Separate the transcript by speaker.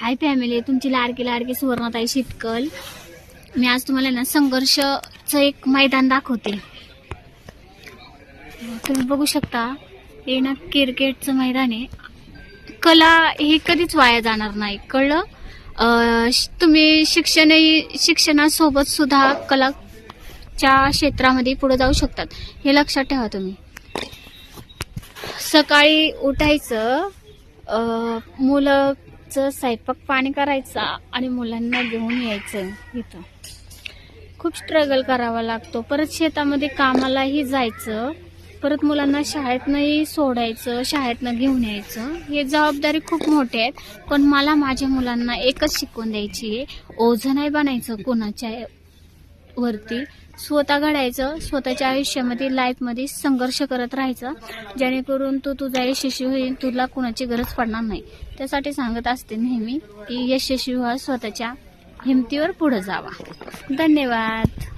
Speaker 1: Hi family तुमची लाडकी लाडकी सुवर्णताई शितकल. मी आज तुम्हाला ना संघर्षचं एक मैदान दाखवते. तुम्ही बघू शकता हे ना क्रिकेटचं मैदान आहे. कला हे कधीच वाया जाणार नाही कळलं? तुम्ही शिक्षणही शिक्षणासोबत सुद्धा कलाच्या क्षेत्रामध्ये पुढे जाऊ शकतात. हे लक्षात ठेवा तुम्ही. सकाळी उठायचं मुलं रोजचं स्वयंपाक पाणी करायचा आणि मुलांना घेऊन यायचं इथं. खूप स्ट्रगल करावा लागतो. परत शेतामध्ये कामालाही जायचं. परत मुलांना शाळेतनंही सोडायचं शाळेतनं घेऊन यायचं. हे जबाबदारी खूप मोठी आहेत. पण मला माझ्या मुलांना एकच शिकवून द्यायची आहे. ओझं नाही बनायचं कोणाच्या वरती स्वतः घडायचं स्वतःच्या आयुष्यामध्ये लाईफमध्ये संघर्ष करत राहायचं. जेणेकरून तू तुझा यशस्वी होईल तुला कुणाची गरज पडणार नाही. त्यासाठी सांगत असते नेहमी की यशस्वी व्हा स्वतःच्या हिमतीवर पुढे जावा. धन्यवाद.